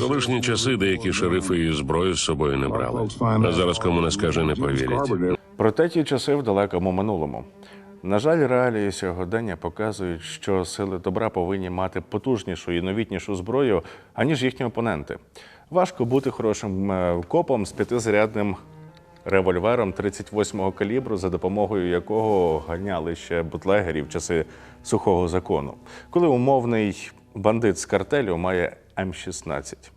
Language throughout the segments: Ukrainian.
Колишні часи деякі шерифи і зброю з собою не брали. А зараз кому не скаже, не повірять. Проте ті часи в далекому минулому. На жаль, реалії сьогодення показують, що сили добра повинні мати потужнішу і новітнішу зброю, аніж їхні опоненти. Важко бути хорошим е, копом з п'ятизарядним револьвером 38-го калібру, за допомогою якого ганяли ще бутлегерів часи сухого закону, коли умовний бандит з картелю має М16.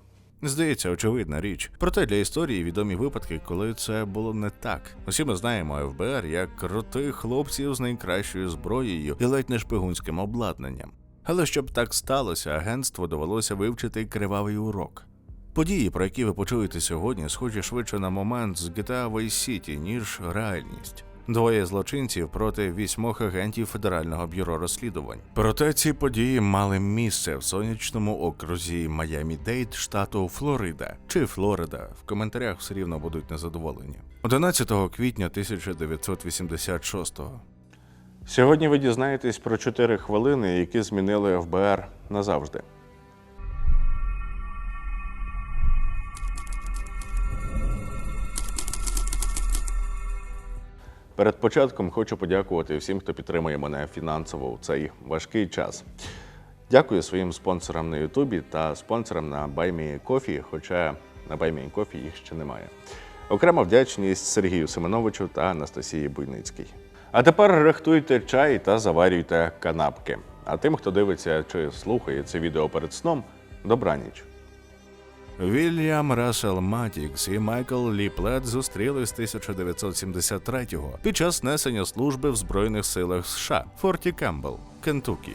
Здається, очевидна річ. Проте для історії відомі випадки, коли це було не так. Усі ми знаємо ФБР як крутих хлопців з найкращою зброєю і ледь не шпигунським обладнанням. Але щоб так сталося, агентству довелося вивчити кривавий урок. Події, про які ви почуєте сьогодні, схожі швидше на момент з GTA Vice City, ніж реальність. Двоє злочинців проти вісьмох агентів Федерального бюро розслідувань. Проте ці події мали місце в сонячному окрузі Майами Дейт, штату Флорида чи Флорида. В коментарях все рівно будуть незадоволені. 11 квітня 1986-го. Сьогодні ви дізнаєтесь про чотири хвилини, які змінили ФБР назавжди. Перед початком хочу подякувати всім, хто підтримує мене фінансово у цей важкий час. Дякую своїм спонсорам на Ютубі та спонсорам на BuyMeCoffee, хоча на BuyMeCoffee їх ще немає. Окрема вдячність Сергію Семеновичу та Анастасії Буйницькій. А тепер рихтуйте чай та заварюйте канапки. А тим, хто дивиться чи слухає це відео перед сном, добраніч. Вільям Рассел Матікс і Майкл Ліплет зустрілись 1973-го під час несення служби в Збройних силах США Форті Кембл, Кентукі.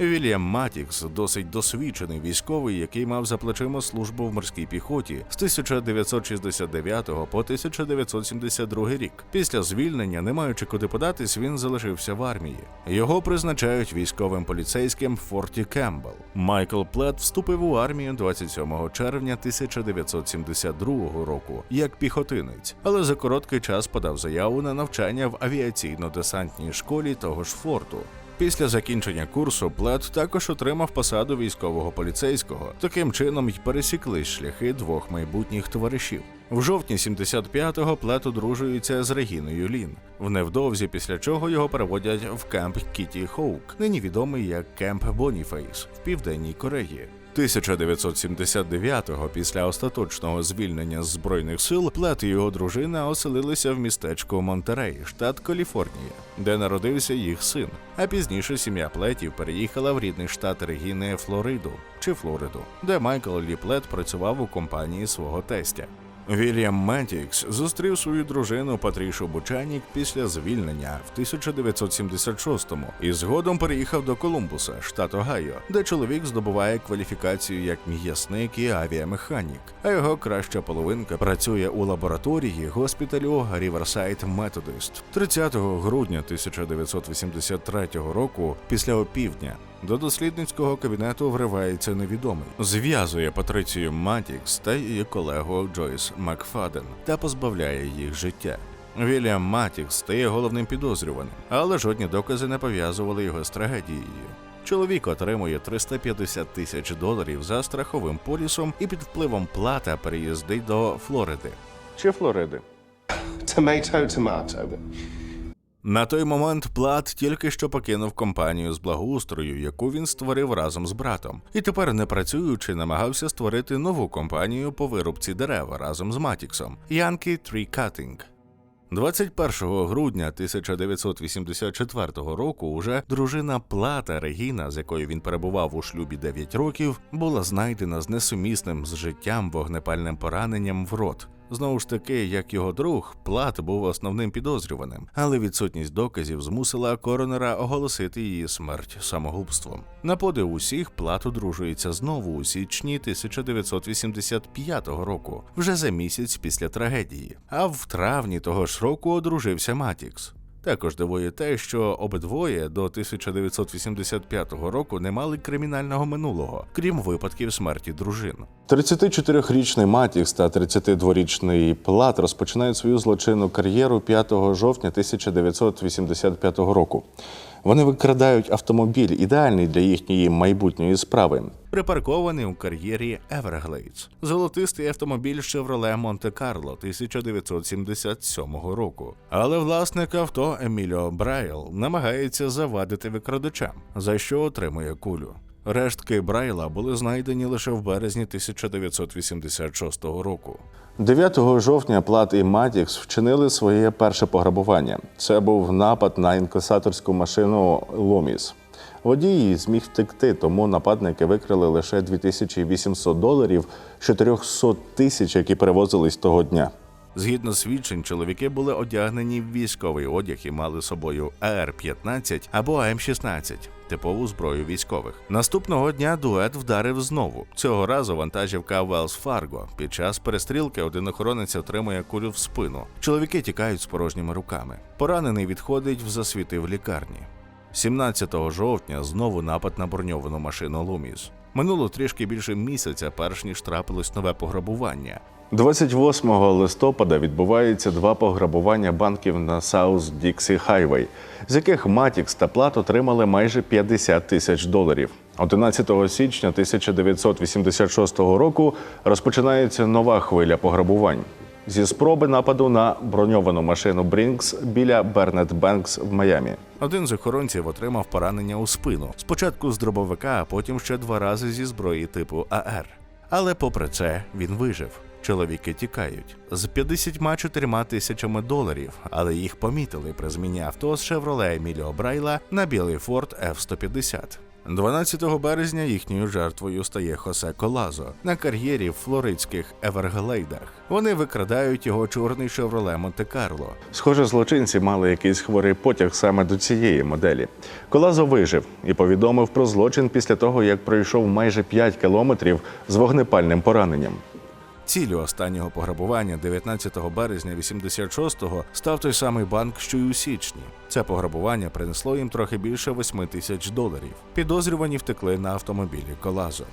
Вільям Матікс досить досвідчений військовий, який мав за плечима службу в морській піхоті з 1969 по 1972 рік. Після звільнення, не маючи куди податись, він залишився в армії. Його призначають військовим поліцейським в Форті Кембл. Майкл Плет вступив у армію 27 червня 1972 року як піхотинець, але за короткий час подав заяву на навчання в авіаційно-десантній школі того ж форту. Після закінчення курсу Плет також отримав посаду військового поліцейського. Таким чином й пересіклись шляхи двох майбутніх товаришів. В жовтні 75-го Плет одружується з Регіною Лін. Невдовзі після чого його переводять в кемп Кіті Хоук, нині відомий як Кемп Боніфейс в південній Кореї. 1979-го, після остаточного звільнення з збройних сил, Плет і його дружина оселилися в містечку Монтерей, штат Каліфорнія, де народився їх син. А пізніше сім'я Плетів переїхала в рідний штат Регіни Флориду чи Флориду, де Майкл Лі Плет працював у компанії свого тестя. Вільям Ментікс зустрів свою дружину Патрішу Бучанік після звільнення в 1976-му і згодом переїхав до Колумбуса, штат Огайо, де чоловік здобуває кваліфікацію як м'ясник і авіамеханік, а його краща половинка працює у лабораторії госпіталю Riverside Methodist. 30 грудня 1983 року, після опівдня, до дослідницького кабінету вривається невідомий, зв'язує Патрицію Матікс та її колегу Джойс Макфаден та позбавляє їх життя. Вільям Матікс стає головним підозрюваним, але жодні докази не пов'язували його з трагедією. Чоловік отримує 350 тисяч доларів за страховим полісом і під впливом плата переїздить до Флориди. Чи Флориди? Tomato, tomato. На той момент Плат тільки що покинув компанію з благоустрою, яку він створив разом з братом, і тепер, не працюючи, намагався створити нову компанію по вирубці дерев разом з Матіксом Yankee Tree Cutting. 21 грудня 1984 року уже дружина Плата Регіна, з якою він перебував у шлюбі 9 років, була знайдена з несумісним з життям вогнепальним пораненням в рот. Знову ж таки, як його друг, Плат був основним підозрюваним, але відсутність доказів змусила коронера оголосити її смерть самогубством. На подив усіх Плат одружується знову у січні 1985 року, вже за місяць після трагедії. А в травні того ж року одружився Матікс. Також дивує те, що обидвоє до 1985 року не мали кримінального минулого, крім випадків смерті дружин. 34-річний Матікс та 32-річний Плат розпочинають свою злочинну кар'єру 5 жовтня 1985 року. Вони викрадають автомобіль, ідеальний для їхньої майбутньої справи. припаркований у кар'єрі Everglades. Золотистий автомобіль Chevrolet Monte Carlo 1977 року. Але власник авто Еміліо Брайл намагається завадити викрадачам, за що отримує кулю. Рештки Брайла були знайдені лише в березні 1986 року. 9 жовтня Плат і Матікс вчинили своє перше пограбування. Це був напад на інкасаторську машину Ломіс. Водій зміг втекти, тому нападники викрили лише 2800 доларів з 400 тисяч, які перевозились того дня. Згідно свідчень, чоловіки були одягнені в військовий одяг і мали з собою АР-15 або АМ-16 типову зброю військових. Наступного дня дует вдарив знову. Цього разу вантажівка Wells Fargo. Під час перестрілки один охоронець отримує кулю в спину. Чоловіки тікають з порожніми руками. Поранений відходить в засвіти в лікарні. 17 жовтня знову напад на броньовану машину Луміс. Минуло трішки більше місяця, перш ніж трапилось нове пограбування. 28 листопада відбуваються два пограбування банків на Саус Діксі Хайвей, з яких Матікс та Плат отримали майже 50 тисяч доларів. 11 січня 1986 року розпочинається нова хвиля пограбувань. Зі спроби нападу на броньовану машину Брінкс біля Бернет Бенкс в Майамі. Один з охоронців отримав поранення у спину. Спочатку з дробовика, а потім ще два рази зі зброї типу АР. Але попри це він вижив. Чоловіки тікають з 54 тисячами доларів, але їх помітили при зміні авто з Chevrolet Еміліо Брайла на білий Ford F-150. 12 березня їхньою жертвою стає Хосе Колазо на кар'єрі в флоридських Еверглейдах. Вони викрадають його чорний Chevrolet Монте-Карло. Схоже, злочинці мали якийсь хворий потяг саме до цієї моделі. Колазо вижив і повідомив про злочин після того, як пройшов майже 5 кілометрів з вогнепальним пораненням. Ціллю останнього пограбування 19 березня 86-го став той самий банк, що й у січні. Це пограбування принесло їм трохи більше 8 тисяч доларів. Підозрювані втекли на автомобілі Колазо.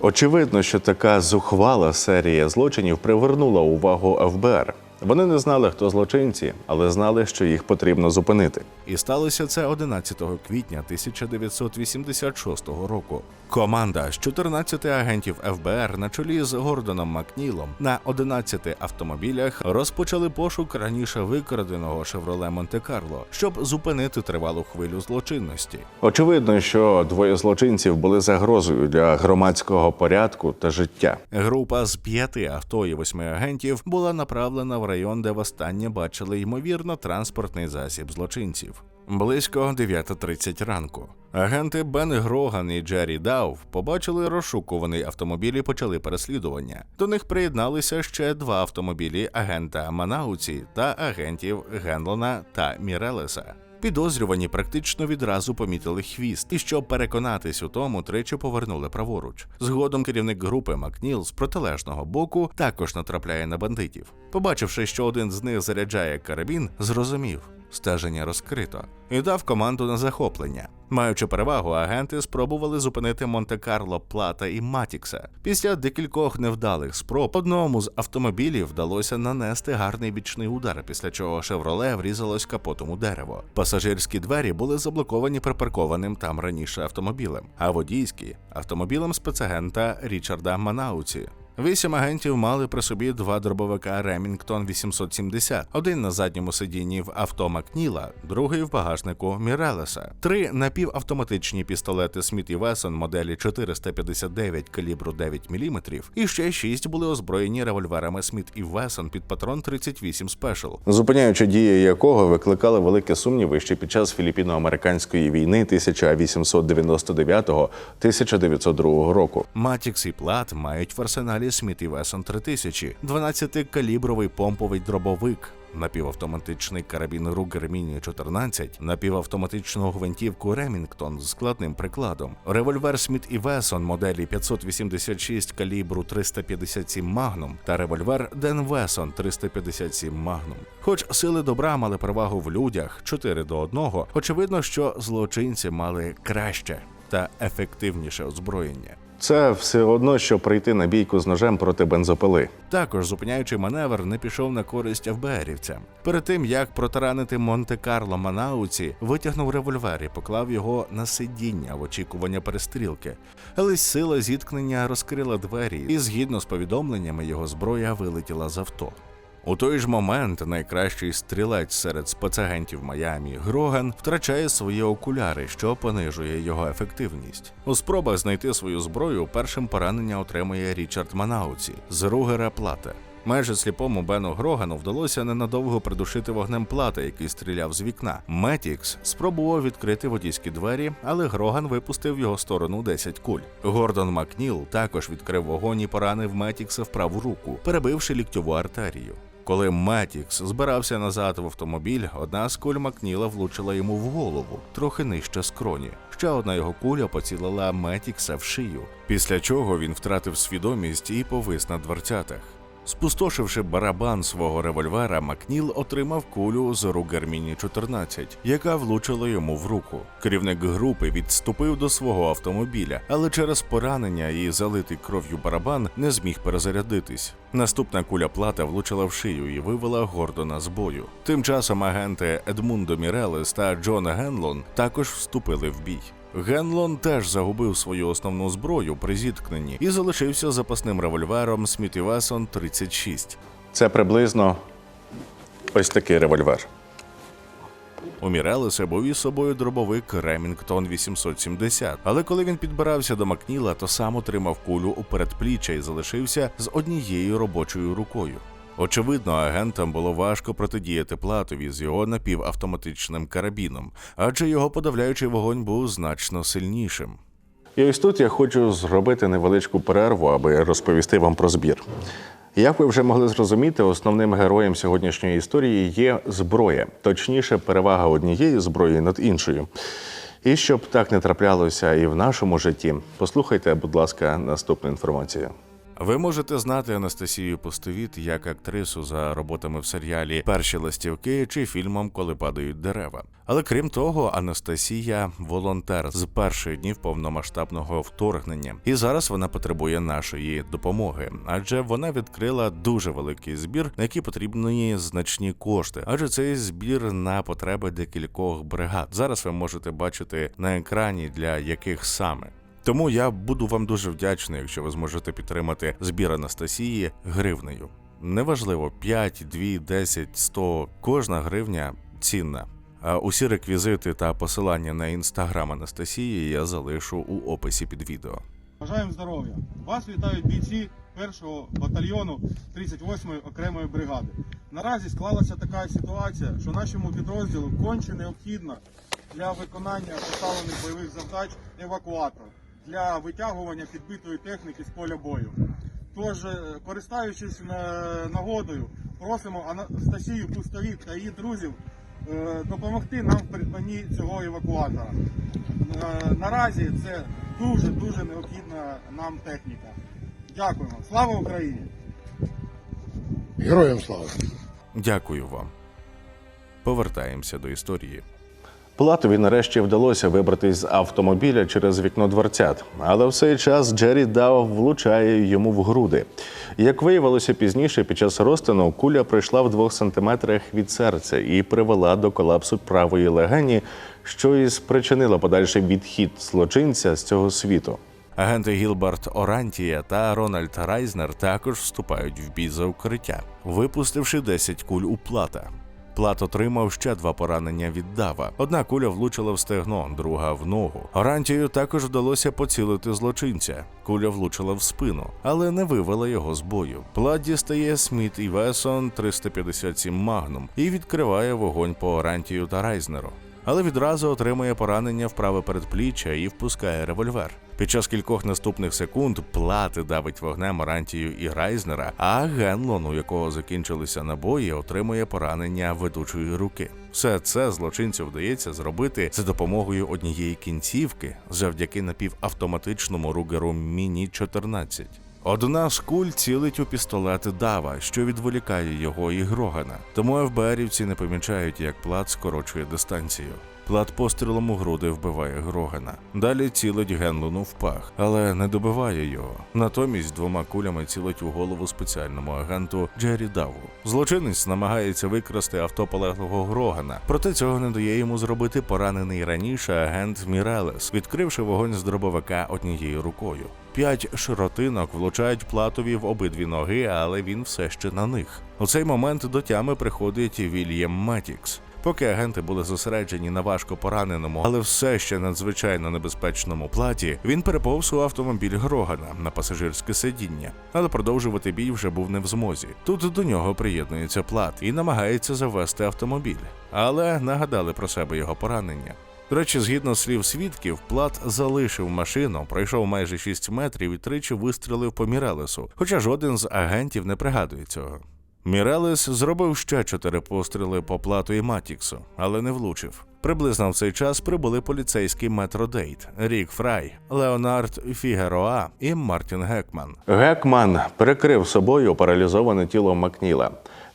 Очевидно, що така зухвала серія злочинів привернула увагу ФБР. Вони не знали, хто злочинці, але знали, що їх потрібно зупинити. І сталося це 11 квітня 1986 року. Команда з 14 агентів ФБР на чолі з Гордоном Макнілом на 11 автомобілях розпочали пошук раніше викраденого Chevrolet Монте-Карло, щоб зупинити тривалу хвилю злочинності. Очевидно, що двоє злочинців були загрозою для громадського порядку та життя. Група з п'яти авто і восьми агентів була направлена в район, де востаннє бачили ймовірно транспортний засіб злочинців. Близько 9.30 ранку. Агенти Бен Гроган і Джері Дау побачили розшукуваний автомобіль і почали переслідування. До них приєдналися ще два автомобілі агента Манауці та агентів Генлона та Мірелеса. Підозрювані практично відразу помітили хвіст, і щоб переконатись у тому, тричі повернули праворуч. Згодом керівник групи Макніл з протилежного боку також натрапляє на бандитів. Побачивши, що один з них заряджає карабін, зрозумів. Стеження розкрито і дав команду на захоплення. Маючи перевагу, агенти спробували зупинити Монте-Карло, Плата і Матікса. Після декількох невдалих спроб одному з автомобілів вдалося нанести гарний бічний удар, після чого Шевроле врізалось капотом у дерево. Пасажирські двері були заблоковані припаркованим там раніше автомобілем, а водійські автомобілем спецагента Річарда Манауці. Вісім агентів мали при собі два дробовика Ремінгтон 870, один на задньому сидінні в авто Макніла, другий в багажнику Мірелеса, три напівавтоматичні пістолети Сміт і Вессон моделі 459 калібру 9 мм, і ще шість були озброєні револьверами Сміт і Вессон під патрон 38 Special. зупиняючи дії якого викликали великі сумніви ще під час філіппіно-американської війни 1899-1902 року. Матікс і Плат мають в арсеналі Сміт і Вессон 3000, 12-калібровий помповий дробовик, напівавтоматичний карабін Ругер Міні 14, напівавтоматичну гвинтівку Ремінгтон з складним прикладом, револьвер Сміт і Вессон моделі 586 калібру 357 Magnum та револьвер Ден Вессон 357 Magnum. Хоч сили добра мали перевагу в людях 4 до 1, очевидно, що злочинці мали краще та ефективніше озброєння. Це все одно, що прийти на бійку з ножем проти бензопили. Також зупиняючи маневр не пішов на користь ФБРівцям. Перед тим як протаранити Монте-Карло Манауці, витягнув револьвер і поклав його на сидіння в очікування перестрілки. Але сила зіткнення розкрила двері, і згідно з повідомленнями, його зброя вилетіла з авто. У той ж момент найкращий стрілець серед спецагентів Майамі Гроган втрачає свої окуляри, що понижує його ефективність. У спробах знайти свою зброю першим поранення отримує Річард Манауці з Ругера Плата. Майже сліпому Бену Грогану вдалося ненадовго придушити вогнем плата, який стріляв з вікна. Метікс спробував відкрити водійські двері, але Гроган випустив його сторону 10 куль. Гордон Макніл також відкрив вогонь і поранив Метікса в праву руку, перебивши ліктьову артерію. Коли Метікс збирався назад в автомобіль, одна з куль Макніла влучила йому в голову, трохи нижче скроні. Ще одна його куля поцілила Метікса в шию, після чого він втратив свідомість і повис на дверцятах. Спустошивши барабан свого револьвера, Макніл отримав кулю з Ругерміні 14, яка влучила йому в руку. Керівник групи відступив до свого автомобіля, але через поранення і залитий кров'ю барабан не зміг перезарядитись. Наступна куля плата влучила в шию і вивела Гордона з бою. Тим часом агенти Едмундо Мірелес та Джон Генлон також вступили в бій. Генлон теж загубив свою основну зброю при зіткненні і залишився запасним револьвером Сміт Вессон 36. Це приблизно ось такий револьвер. У Мірелеса був із собою дробовик Ремінгтон 870, але коли він підбирався до Макніла, то сам отримав кулю у передпліччя і залишився з однією робочою рукою. Очевидно, агентам було важко протидіяти платові з його напівавтоматичним карабіном, адже його подавляючий вогонь був значно сильнішим. І ось тут я хочу зробити невеличку перерву, аби розповісти вам про збір. Як ви вже могли зрозуміти, основним героєм сьогоднішньої історії є зброя, точніше, перевага однієї зброї над іншою. І щоб так не траплялося і в нашому житті, послухайте, будь ласка, наступну інформацію. Ви можете знати Анастасію Постовіт як актрису за роботами в серіалі Перші ластівки чи фільмом Коли падають дерева. Але крім того, Анастасія волонтер з перших днів повномасштабного вторгнення, і зараз вона потребує нашої допомоги, адже вона відкрила дуже великий збір, на який потрібні значні кошти. Адже цей збір на потреби декількох бригад. Зараз ви можете бачити на екрані для яких саме. Тому я буду вам дуже вдячний, якщо ви зможете підтримати збір Анастасії гривнею. Неважливо 5, 2, 10, 100, кожна гривня цінна. А усі реквізити та посилання на інстаграм Анастасії я залишу у описі під відео. Бажаємо здоров'я! Вас вітають бійці 1-го батальйону 38-ї окремої бригади. Наразі склалася така ситуація, що нашому підрозділу конче необхідно для виконання поставлених бойових завдач евакуатор для витягування підбитої техніки з поля бою. Тож, е, користуючись е, нагодою, просимо Анастасію Пустовік та її друзів е, допомогти нам в придбанні цього евакуатора. Наразі це дуже дуже необхідна нам техніка. Дякуємо. Слава Україні! Героям слава! Дякую вам. Повертаємося до історії. Платові нарешті вдалося вибратись з автомобіля через вікно дверцят, але в цей час Джері Дау влучає йому в груди. Як виявилося пізніше, під час розтину куля пройшла в двох сантиметрах від серця і привела до колапсу правої легені, що і спричинило подальший відхід злочинця з цього світу. Агенти Гілберт Орантія та Рональд Райзнер також вступають в бій за укриття, випустивши 10 куль у плата. Плат отримав ще два поранення від дава. Одна куля влучила в стегно, друга в ногу. Орантію також вдалося поцілити злочинця. Куля влучила в спину, але не вивела його з бою. Плат дістає Сміт і Весон 357 Магнум і відкриває вогонь по Орантію та Райзнеру. Але відразу отримує поранення в праве передпліччя і впускає револьвер. Під час кількох наступних секунд плати давить вогнем Орантію і Райзнера, а Генлон, у якого закінчилися набої, отримує поранення ведучої руки. Все це злочинцю вдається зробити за допомогою однієї кінцівки завдяки напівавтоматичному ругеру Міні 14 Одна з куль цілить у пістолет Дава, що відволікає його і Грогана. Тому ФБРівці не помічають, як плат скорочує дистанцію. Плат пострілом у груди вбиває Грогана. Далі цілить Генлону в пах, але не добиває його. Натомість двома кулями цілить у голову спеціальному агенту Джері Даву. Злочинець намагається викрасти авто полеглого Грогана, проте цього не дає йому зробити поранений раніше агент Мірелес, відкривши вогонь з дробовика однією рукою. П'ять широтинок влучають платові в обидві ноги, але він все ще на них. У цей момент до тями приходить Вільям Матікс. Поки агенти були зосереджені на важко пораненому, але все ще надзвичайно небезпечному платі, він переповз у автомобіль Грогана на пасажирське сидіння, але продовжувати бій вже був не в змозі. Тут до нього приєднується плат і намагається завести автомобіль, але нагадали про себе його поранення. До речі, згідно слів свідків, плат залишив машину, пройшов майже 6 метрів і тричі вистрелив по Мірелесу, хоча жоден з агентів не пригадує цього. Мірелес зробив ще чотири постріли по плату і Матіксу, але не влучив. Приблизно в цей час прибули поліцейські Метродейт, Рік Фрай, Леонард Фігероа і Мартін Гекман. Гекман перекрив собою паралізоване тіло Макніла.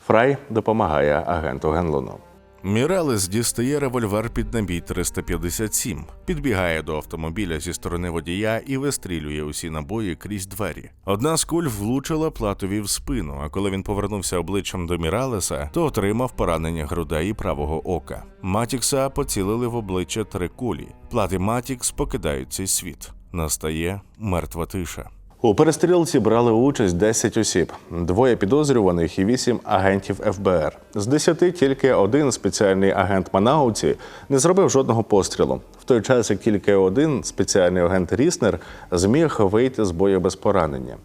Фрай допомагає агенту Генлону. Мірелес дістає револьвер під набій 357, підбігає до автомобіля зі сторони водія і вистрілює усі набої крізь двері. Одна з куль влучила платові в спину, а коли він повернувся обличчям до Міралеса, то отримав поранення грудей і правого ока. Матікса поцілили в обличчя три кулі. Плат і Матікс покидають цей світ. Настає мертва тиша. У перестрілці брали участь 10 осіб, двоє підозрюваних і вісім агентів ФБР. З 10 тільки один спеціальний агент Манауці не зробив жодного пострілу. В той час, як тільки один спеціальний агент Ріснер зміг вийти з бою без поранення.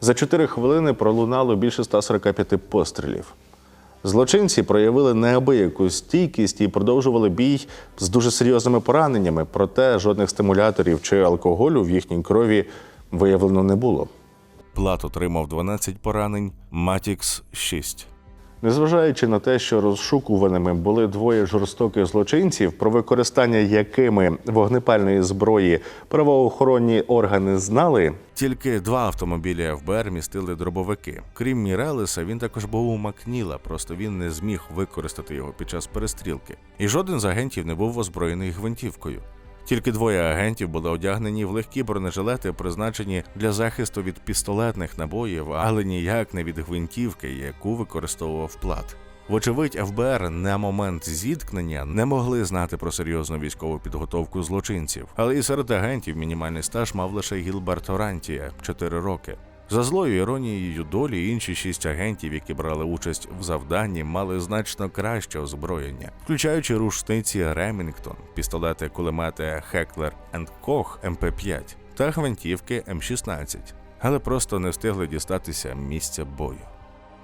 За 4 хвилини пролунало більше 145 пострілів. Злочинці проявили неабияку стійкість і продовжували бій з дуже серйозними пораненнями, проте жодних стимуляторів чи алкоголю в їхній крові виявлено не було. Плат отримав 12 поранень, Матікс 6. Незважаючи на те, що розшукуваними були двоє жорстоких злочинців, про використання якими вогнепальної зброї правоохоронні органи знали, Тільки два автомобілі ФБР містили дробовики. Крім Мірелеса, він також був у Макніла, просто він не зміг використати його під час перестрілки. І жоден з агентів не був озброєний гвинтівкою. Тільки двоє агентів були одягнені в легкі бронежилети, призначені для захисту від пістолетних набоїв, але ніяк не від гвинтівки, яку використовував плат. Вочевидь, ФБР на момент зіткнення не могли знати про серйозну військову підготовку злочинців, але і серед агентів мінімальний стаж мав лише Гілберт Орантія 4 роки. За злою іронією долі інші шість агентів, які брали участь в завданні, мали значно краще озброєння, включаючи рушниці Ремінгтон, пістолети кулемети Хеклер Кох МП5 та гвинтівки М16, але просто не встигли дістатися місця бою.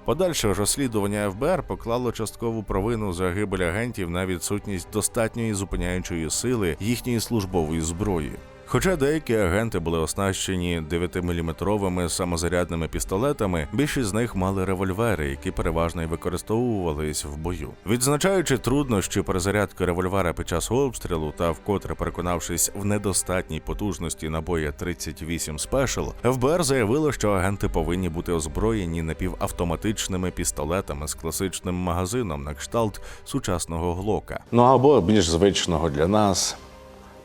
Подальше розслідування ФБР поклало часткову провину загибель агентів на відсутність достатньої зупиняючої сили їхньої службової зброї. Хоча деякі агенти були оснащені 9-мм самозарядними пістолетами, більшість з них мали револьвери, які переважно й використовувались в бою. Відзначаючи труднощі перезарядки револьвера під час обстрілу та вкотре переконавшись в недостатній потужності набоя 38 Special, ФБР заявило, що агенти повинні бути озброєні напівавтоматичними пістолетами з класичним магазином на кшталт сучасного глока. ну або більш звичного для нас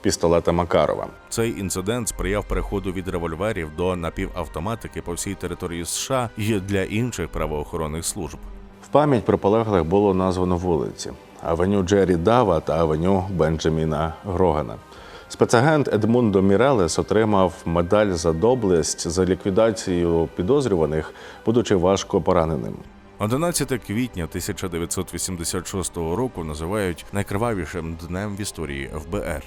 пістолета Макарова. Цей інцидент сприяв переходу від револьверів до напівавтоматики по всій території США і для інших правоохоронних служб. В пам'ять про полеглих було названо вулиці: Авеню Джері Дава та Авеню Бенджаміна Грогана. Спецагент Едмундо Мірелес отримав медаль за доблесть за ліквідацію підозрюваних, будучи важко пораненим. 11 квітня 1986 року називають найкривавішим днем в історії ФБР.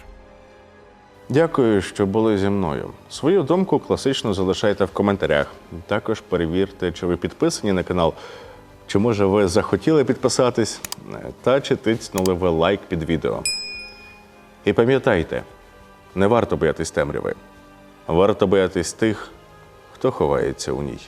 Дякую, що були зі мною. Свою думку класично залишайте в коментарях. Також перевірте, чи ви підписані на канал, чи може ви захотіли підписатись, та чи тицнули ви лайк під відео. І пам'ятайте, не варто боятись темряви. Варто боятись тих, хто ховається у ній.